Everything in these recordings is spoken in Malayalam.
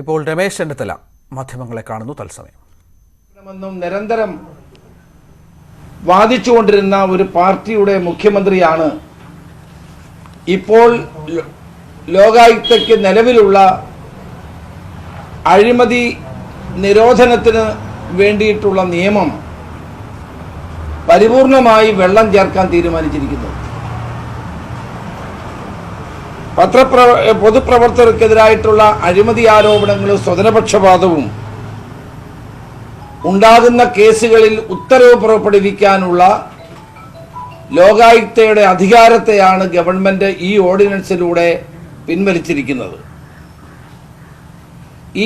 ഇപ്പോൾ രമേശ് ചെന്നിത്തല മാധ്യമങ്ങളെ കാണുന്നു തത്സമയം. നിരന്തരം വാദിച്ചുകൊണ്ടിരുന്ന ഒരു പാർട്ടിയുടെ മുഖ്യമന്ത്രിയാണ് ഇപ്പോൾ ലോകായുക്തയ്ക്ക് നിലവിലുള്ള അഴിമതി നിരോധനത്തിന് വേണ്ടിയിട്ടുള്ള നിയമം പരിപൂർണമായി വെള്ളം ചേർക്കാൻ തീരുമാനിച്ചിരിക്കുന്നു. പത്രപ്ര പൊതുപ്രവർത്തകർക്കെതിരായിട്ടുള്ള അഴിമതി ആരോപണങ്ങളും സ്വതനപക്ഷപാതവും ഉണ്ടാകുന്ന കേസുകളിൽ ഉത്തരവ് പുറപ്പെടുവിക്കാനുള്ള ലോകായുക്തയുടെ അധികാരത്തെയാണ് ഗവൺമെന്റ് ഈ ഓർഡിനൻസിലൂടെ പിൻവലിച്ചിരിക്കുന്നത്.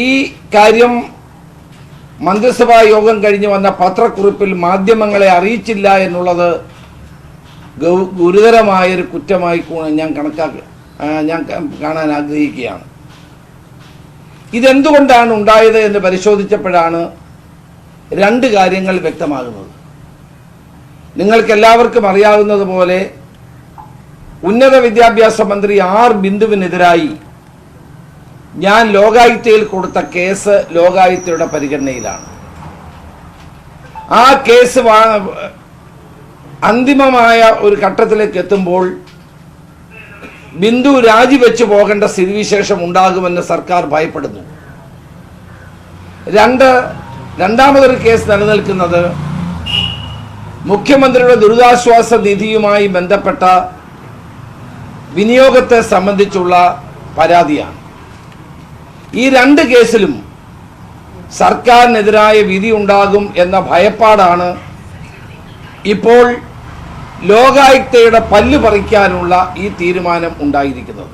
ഈ കാര്യം മന്ത്രിസഭാ യോഗം കഴിഞ്ഞ് വന്ന പത്രക്കുറിപ്പിൽ മാധ്യമങ്ങളെ അറിയിച്ചില്ല എന്നുള്ളത് ഗുരുതരമായൊരു കുറ്റമായി ഞാൻ കണക്കാക്കുക ഞാൻ കാണാൻ ആഗ്രഹിക്കുകയാണ്. ഇതെന്തുകൊണ്ടാണ് ഉണ്ടായത് എന്ന് പരിശോധിച്ചപ്പോഴാണ് രണ്ട് കാര്യങ്ങൾ വ്യക്തമാകുന്നത്. നിങ്ങൾക്കെല്ലാവർക്കും അറിയാവുന്നത് പോലെ ഉന്നത വിദ്യാഭ്യാസ മന്ത്രി ആർ ബിന്ദുവിനെതിരായി ഞാൻ ലോകായുക്തയിൽ കൊടുത്ത കേസ് ലോകായുക്തയുടെ പരിഗണനയിലാണ്. ആ കേസ് അന്തിമമായ ഒരു ഘട്ടത്തിലേക്ക് എത്തുമ്പോൾ ബിന്ദു രാജിവെച്ച് പോകേണ്ട സ്ഥിതിവിശേഷം ഉണ്ടാകുമെന്ന് സർക്കാർ ഭയപ്പെടുന്നു. രണ്ട് രണ്ടാമതൊരു കേസ് നിലനിൽക്കുന്നത് മുഖ്യമന്ത്രിയുടെ ദുരിതാശ്വാസ നിധിയുമായി ബന്ധപ്പെട്ട വിനിയോഗത്തെ സംബന്ധിച്ചുള്ള പരാതിയാണ്. ഈ രണ്ട് കേസിലും സർക്കാരിനെതിരായ വിധി ഉണ്ടാകും എന്ന ഭയപ്പാടാണ് ഇപ്പോൾ ലോകായുക്തയുടെ പല്ല് പറിക്കാനുള്ള ഈ തീരുമാനം ഉണ്ടായിരിക്കുന്നത്.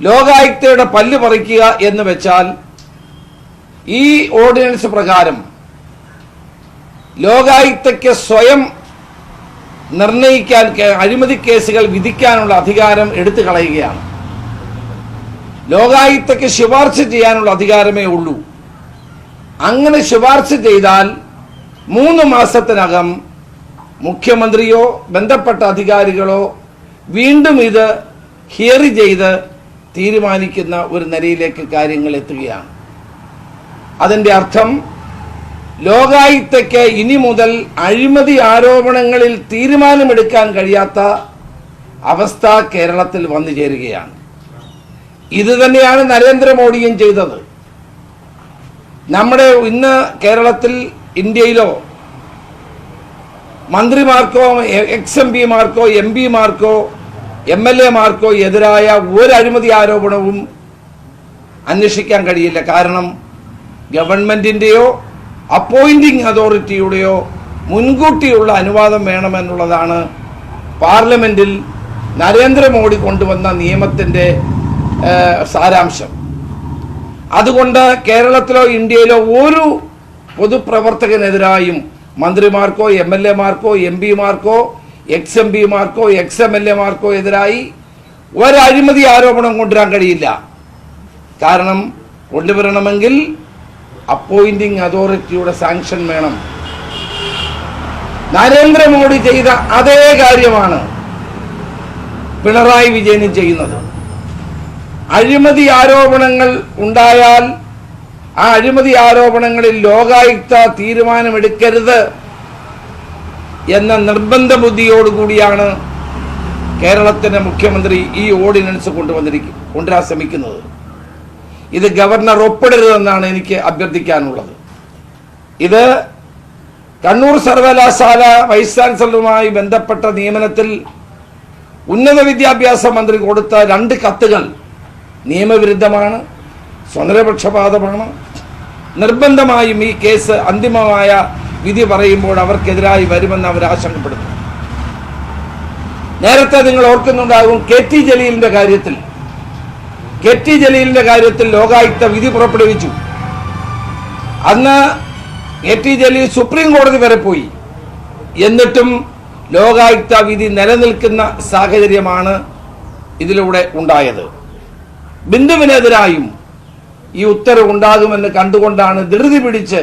ലോകായുക്തയുടെ പല്ല് പറിക്കുക എന്ന് വെച്ചാൽ ഈ ഓർഡിനൻസ് പ്രകാരം ലോകായുക്തയ്ക്ക് സ്വയം നിർണയിക്കാൻ അഴിമതി കേസുകൾ വിധിക്കാനുള്ള അധികാരം എടുത്തു കളയുകയാണ്. ലോകായുക്തയ്ക്ക് ശുപാർശ ചെയ്യാനുള്ള അധികാരമേ ഉള്ളൂ. അങ്ങനെ ശുപാർശ ചെയ്താൽ മൂന്ന് മാസത്തിനകം മുഖ്യമന്ത്രിയോ ബന്ധപ്പെട്ട അധികാരികളോ വീണ്ടും ഇത് ഹിയറി ചെയ്ത് തീരുമാനിക്കുന്ന ഒരു നിലയിലേക്ക് കാര്യങ്ങൾ എത്തുകയാണ്. അതിന്റെ അർത്ഥം ലോകായുക്തയ്ക്ക് ഇനി മുതൽ അഴിമതി ആരോപണങ്ങളിൽ തീരുമാനമെടുക്കാൻ കഴിയാത്ത അവസ്ഥ കേരളത്തിൽ വന്നു ചേരുകയാണ്. ഇത് തന്നെയാണ് നരേന്ദ്രമോദിയും ചെയ്തത്. നമ്മുടെ ഇന്ന് കേരളത്തിൽ ഇന്ത്യയിലോ മന്ത്രിമാർക്കോ എക്സ് എം പിമാർക്കോ എം പിമാർക്കോ എം എൽ എമാർക്കോ എതിരായ ഒരു അഴിമതി ആരോപണവും അന്വേഷിക്കാൻ കഴിയില്ല. കാരണം ഗവൺമെന്റിന്റെയോ അപ്പോയിന്റിംഗ് അതോറിറ്റിയുടെയോ മുൻകൂട്ടിയുള്ള അനുവാദം വേണമെന്നുള്ളതാണ് പാർലമെന്റിൽ നരേന്ദ്രമോദി കൊണ്ടുവന്ന നിയമത്തിന്റെ സാരാംശം. അതുകൊണ്ട് കേരളത്തിലോ ഇന്ത്യയിലോ ഒരു പൊതുപ്രവർത്തകനെതിരായും മന്ത്രിമാർക്കോ എം എൽ എമാർക്കോ എം പിമാർക്കോ എക്സ് എം പിമാർക്കോ എക്സ് എം എൽ എമാർക്കോ എതിരായി ഒരഴിമതി ആരോപണം കൊണ്ടുവരാൻ കഴിയില്ല. കാരണം കൊണ്ടുവരണമെങ്കിൽ അപ്പോയിന്റിംഗ് അതോറിറ്റിയുടെ സാങ്ഷൻ വേണം. നരേന്ദ്രമോദി ചെയ്ത അതേ കാര്യമാണ് പിണറായി വിജയനും ചെയ്യുന്നത്. അഴിമതി ആരോപണങ്ങൾ ഉണ്ടായാൽ ആ അഴിമതി ആരോപണങ്ങളിൽ ലോകായുക്ത തീരുമാനമെടുക്കരുത് എന്ന നിർബന്ധ ബുദ്ധിയോടുകൂടിയാണ് കേരളത്തിന്റെ മുഖ്യമന്ത്രി ഈ ഓർഡിനൻസ് കൊണ്ടുവന്നിരിക്കും കൊണ്ടുവരാൻ ശ്രമിക്കുന്നത്. ഇത് ഗവർണർ ഒപ്പിടരുതെന്നാണ് എനിക്ക് അഭ്യർത്ഥിക്കാനുള്ളത്. ഇത് കണ്ണൂർ സർവകലാശാല വൈസ് ചാൻസലറുമായി ബന്ധപ്പെട്ട നിയമനത്തിൽ ഉന്നത വിദ്യാഭ്യാസ മന്ത്രി കൊടുത്ത രണ്ട് കത്തുകൾ നിയമവിരുദ്ധമാണ്. സ്വതന്ത്രപക്ഷപാതമാണ് നിർബന്ധമായും ഈ കേസ് അന്തിമമായ വിധി പറയുമ്പോൾ അവർക്കെതിരായി വരുമെന്ന് അവർ ആശങ്കപ്പെടുന്നു. നേരത്തെ നിങ്ങൾ ഓർക്കുന്നുണ്ടാകും കെ ടി ജലീലിന്റെ കാര്യത്തിൽ. കെ ടി ജലീലിന്റെ കാര്യത്തിൽ ലോകായുക്ത വിധി പുറപ്പെടുവിച്ചു. അന്ന് കെ ടി ജലീൽ സുപ്രീം കോടതി വരെ പോയി. എന്നിട്ടും ലോകായുക്ത വിധി നിലനിൽക്കുന്ന സാഹചര്യമാണ് ഇതിലൂടെ ഉണ്ടായത്. ബിന്ദുവിനെതിരായും ഈ ഉത്തരവ് ഉണ്ടാകുമെന്ന് കണ്ടുകൊണ്ടാണ് ധൃതി പിടിച്ച്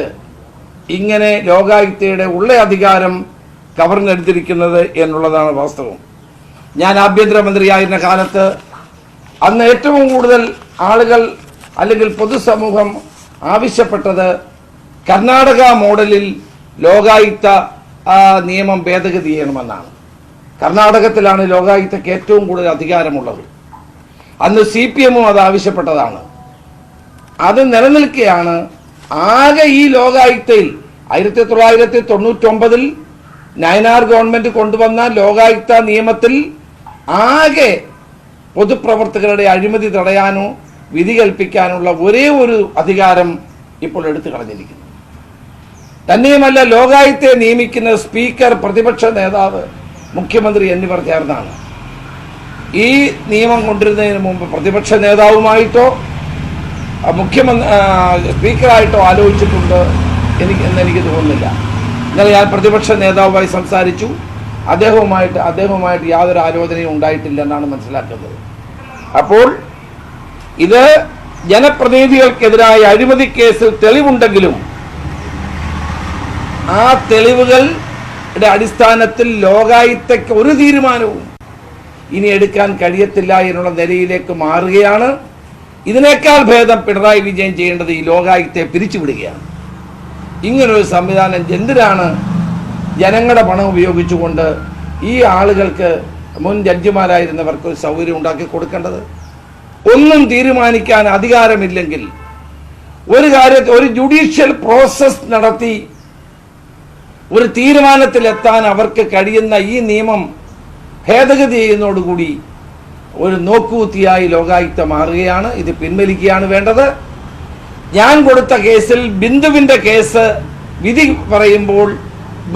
ഇങ്ങനെ ലോകായുക്തയുടെ ഉള്ള അധികാരം കവർന്നെടുത്തിരിക്കുന്നത് എന്നുള്ളതാണ് വാസ്തവം. ഞാൻ ആഭ്യന്തരമന്ത്രിയായിരുന്ന കാലത്ത് അന്ന് ഏറ്റവും കൂടുതൽ ആളുകൾ അല്ലെങ്കിൽ പൊതുസമൂഹം ആവശ്യപ്പെട്ടത് കർണാടക മോഡലിൽ ലോകായുക്ത നിയമം ഭേദഗതി ചെയ്യണമെന്നാണ് കർണാടകത്തിലാണ് ലോകായുക്തയ്ക്ക് ഏറ്റവും കൂടുതൽ അധികാരമുള്ളത്. അന്ന് സി പി എമ്മും അത് ആവശ്യപ്പെട്ടതാണ്. അത് നിലനിൽക്കുകയാണ്. ആകെ ഈ ലോകായുക്തയിൽ ആയിരത്തി തൊള്ളായിരത്തി തൊണ്ണൂറ്റൊമ്പതിൽ നയനാർ ഗവൺമെന്റ് കൊണ്ടുവന്ന ലോകായുക്ത നിയമത്തിൽ ആകെ പൊതുപ്രവർത്തകരുടെ അഴിമതി തടയാനോ വിധി കൽപ്പിക്കാനുള്ള ഒരേ ഒരു അധികാരം ഇപ്പോൾ എടുത്തു കളഞ്ഞിരിക്കുന്നു. തന്നെയുമല്ല ലോകായുക്തയെ നിയമിക്കുന്ന സ്പീക്കർ പ്രതിപക്ഷ നേതാവ് മുഖ്യമന്ത്രി എന്നിവർ ചേർന്നാണ്. ഈ നിയമം കൊണ്ടുവരുന്നതിന് മുമ്പ് പ്രതിപക്ഷ നേതാവുമായിട്ടോ മുഖ്യമന്ത്രി സ്പീക്കറായിട്ടോ ആലോചിച്ചിട്ടുണ്ട് എനിക്ക് എന്ന് എനിക്ക് തോന്നുന്നില്ല. ഇന്നലെ ഞാൻ പ്രതിപക്ഷ നേതാവുമായി സംസാരിച്ചു. അദ്ദേഹവുമായിട്ട് അദ്ദേഹവുമായിട്ട് യാതൊരു ആലോചനയും ഉണ്ടായിട്ടില്ല എന്നാണ് മനസ്സിലാക്കുന്നത്. അപ്പോൾ ഇത് ജനപ്രതിനിധികൾക്കെതിരായ അഴിമതി കേസിൽ തെളിവുണ്ടെങ്കിലും ആ തെളിവുകളുടെ അടിസ്ഥാനത്തിൽ ലോകായുക്തയ്ക്ക് ഒരു തീരുമാനവും ഇനി എടുക്കാൻ കഴിയത്തില്ല എന്നുള്ള നിലയിലേക്ക് മാറുകയാണ്. ഇതിനേക്കാൾ ഭേദം പിണറായി വിജയൻ ചെയ്യേണ്ടത് ഈ ലോകായുക്തയെ പിരിച്ചുവിടുകയാണ്. ഇങ്ങനൊരു സംവിധാനം എന്തിനാണ് ജനങ്ങളുടെ പണം ഉപയോഗിച്ചുകൊണ്ട് ഈ ആളുകൾക്ക് മുൻ ജഡ്ജിമാരായിരുന്നവർക്ക് ഒരു സൗകര്യം ഉണ്ടാക്കി കൊടുക്കേണ്ടത്? ഒന്നും തീരുമാനിക്കാൻ അധികാരമില്ലെങ്കിൽ ഒരു കാര്യത്തിൽ ഒരു ജുഡീഷ്യൽ പ്രോസസ് നടത്തി ഒരു തീരുമാനത്തിലെത്താൻ അവർക്ക് കഴിയുന്ന ഈ നിയമം ഭേദഗതി ചെയ്യുന്നതോടുകൂടി ഒരു നോക്കുകുത്തിയായി ലോകായുക്ത മാറുകയാണ്. ഇത് പിൻവലിക്കുകയാണ് വേണ്ടത്. ഞാൻ കൊടുത്ത കേസിൽ ബിന്ദുവിന്റെ കേസ് വിധി പറയുമ്പോൾ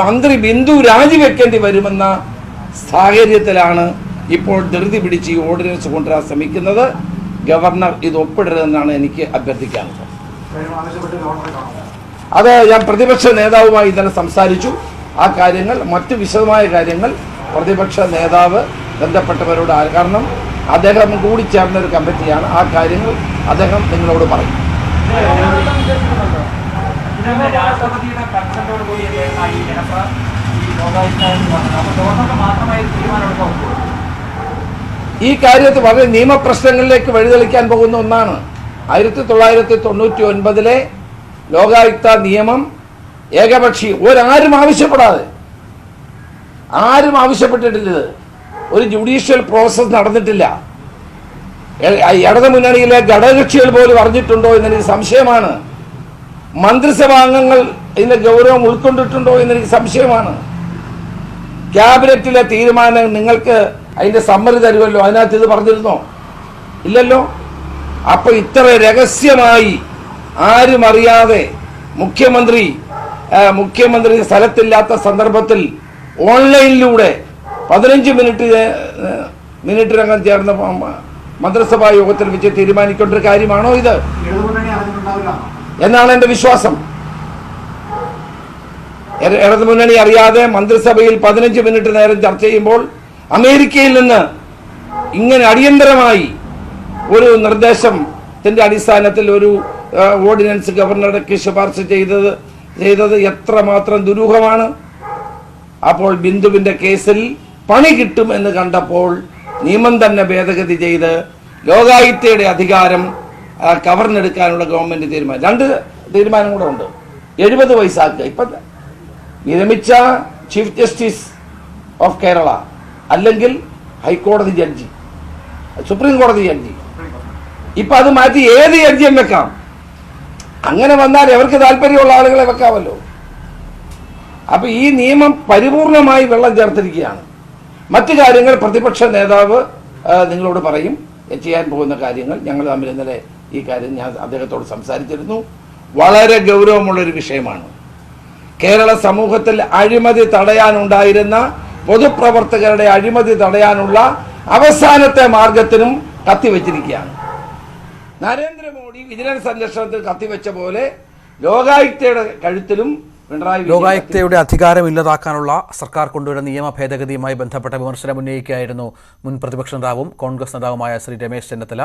മന്ത്രി ബിന്ദു രാജിവെക്കേണ്ടി വരുമെന്ന സാഹചര്യത്തിലാണ് ഇപ്പോൾ ധൃതി പിടിച്ച് ഈ ഓർഡിനൻസ് കൊണ്ടുവരാൻ ശ്രമിക്കുന്നത്. ഗവർണർ ഇത് ഒപ്പിടരുതെന്നാണ് എനിക്ക് അഭ്യർത്ഥിക്കാനുള്ളത്. അത് ഞാൻ പ്രതിപക്ഷ നേതാവുമായി ഇന്നലെ സംസാരിച്ചു. ആ കാര്യങ്ങൾ മറ്റു വിശദമായ കാര്യങ്ങൾ പ്രതിപക്ഷ നേതാവ് ബന്ധപ്പെട്ടവരോട് കാരണം അദ്ദേഹം കൂടി ചേർന്ന ഒരു കമ്മിറ്റിയാണ്. ആ കാര്യങ്ങൾ അദ്ദേഹം നിങ്ങളോട് പറയും. ഈ കാര്യത്തിൽ വളരെ നിയമപ്രശ്നങ്ങളിലേക്ക് വഴിതെളിക്കാൻ പോകുന്ന ഒന്നാണ്. ആയിരത്തി തൊള്ളായിരത്തി തൊണ്ണൂറ്റി ഒൻപതിലെ ലോകായുക്ത നിയമം ഏകപക്ഷി ഒരാരും ആവശ്യപ്പെടാതെ ആരും ആവശ്യപ്പെട്ടിട്ടില്ല ഒരു ജുഡീഷ്യൽ പ്രോസസ് നടന്നിട്ടില്ല. ഇടതു മുന്നണിയിലെ ഘടകകക്ഷികൾ പോലും അറിഞ്ഞിട്ടുണ്ടോ എന്നെനിക്ക് സംശയമാണ്. മന്ത്രിസഭാ അംഗങ്ങൾ ഇതിന്റെ ഗൗരവം ഉൾക്കൊണ്ടിട്ടുണ്ടോ എന്നെനിക്ക് സംശയമാണ്. ക്യാബിനറ്റിലെ തീരുമാനം നിങ്ങൾക്ക് അതിന്റെ സമ്മതി തരുമല്ലോ? അതിനകത്ത് ഇത് പറഞ്ഞിരുന്നോ? ഇല്ലല്ലോ? അപ്പൊ ഇത്ര രഹസ്യമായി ആരും അറിയാതെ മുഖ്യമന്ത്രി മുഖ്യമന്ത്രി സ്ഥലത്തില്ലാത്ത സന്ദർഭത്തിൽ ഓൺലൈനിലൂടെ പതിനഞ്ച് മിനിറ്റ് മിനിറ്റിനകം ചേർന്ന മന്ത്രിസഭാ യോഗത്തിൽ വെച്ച് തീരുമാനിക്കേണ്ട ഒരു കാര്യമാണോ ഇത്? എന്നാണ് എന്റെ വിശ്വാസം. ഇടത് ഇടതുമുന്നണി അറിയാതെ മന്ത്രിസഭയിൽ പതിനഞ്ച് മിനിറ്റ് നേരം ചർച്ച ചെയ്യുമ്പോൾ അമേരിക്കയിൽ നിന്ന് ഇങ്ങനെ അടിയന്തരമായി ഒരു നിർദ്ദേശത്തിന്റെ അടിസ്ഥാനത്തിൽ ഒരു ഓർഡിനൻസ് ഗവർണർക്ക് ശുപാർശ ചെയ്തത് ചെയ്തത് എത്രമാത്രം ദുരൂഹമാണ്. അപ്പോൾ ബിന്ദുവിന്റെ കേസിൽ പണി കിട്ടും എന്ന് കണ്ടപ്പോൾ നിയമം തന്നെ ഭേദഗതി ചെയ്ത് ലോകായുക്തയുടെ അധികാരം കവർന്നെടുക്കാനുള്ള ഗവൺമെന്റ് തീരുമാനം. രണ്ട് തീരുമാനം കൂടെ ഉണ്ട്. എഴുപത് വയസ്സാക്കുക ഇപ്പം വിരമിച്ച ചീഫ് ജസ്റ്റിസ് ഓഫ് കേരള അല്ലെങ്കിൽ ഹൈക്കോടതി ജഡ്ജി സുപ്രീം കോടതി ജഡ്ജി. ഇപ്പൊ അത് മാറ്റി ഏത് ജഡ്ജിയും വെക്കാം. അങ്ങനെ വന്നാൽ എവർക്ക് താല്പര്യമുള്ള ആളുകളെ വെക്കാമല്ലോ. അപ്പൊ ഈ നിയമം പരിപൂർണമായി വെള്ളം ചേർത്തിരിക്കുകയാണ്. മറ്റു കാര്യങ്ങൾ പ്രതിപക്ഷ നേതാവ് നിങ്ങളോട് പറയും. ചെയ്യാൻ പോകുന്ന കാര്യങ്ങൾ ഞങ്ങൾ തമ്മിൽ ഇന്നലെ ഈ കാര്യം ഞാൻ അദ്ദേഹത്തോട് സംസാരിച്ചിരുന്നു. വളരെ ഗൗരവമുള്ളൊരു വിഷയമാണ്. കേരള സമൂഹത്തിൽ അഴിമതി തടയാനുണ്ടായിരുന്ന പൊതുപ്രവർത്തകരുടെ അഴിമതി തടയാനുള്ള അവസാനത്തെ മാർഗത്തിനും കത്തിവെച്ചിരിക്കുകയാണ്. നരേന്ദ്രമോദി വിജിലൻസ് അന്വേഷണത്തിൽ കത്തിവെച്ച പോലെ ലോകായുക്തയുടെ കഴുത്തിലും ലോകായുക്തയുടെ അധികാരം ഇല്ലാതാക്കാനുള്ള സർക്കാർ കൊണ്ടുവരുന്ന നിയമ ഭേദഗതിയുമായി ബന്ധപ്പെട്ട വിമർശനം ഉന്നയിക്കുകയായിരുന്നു മുൻ പ്രതിപക്ഷ നേതാവും കോൺഗ്രസ് നേതാവുമായ ശ്രീ രമേശ് ചെന്നിത്തല.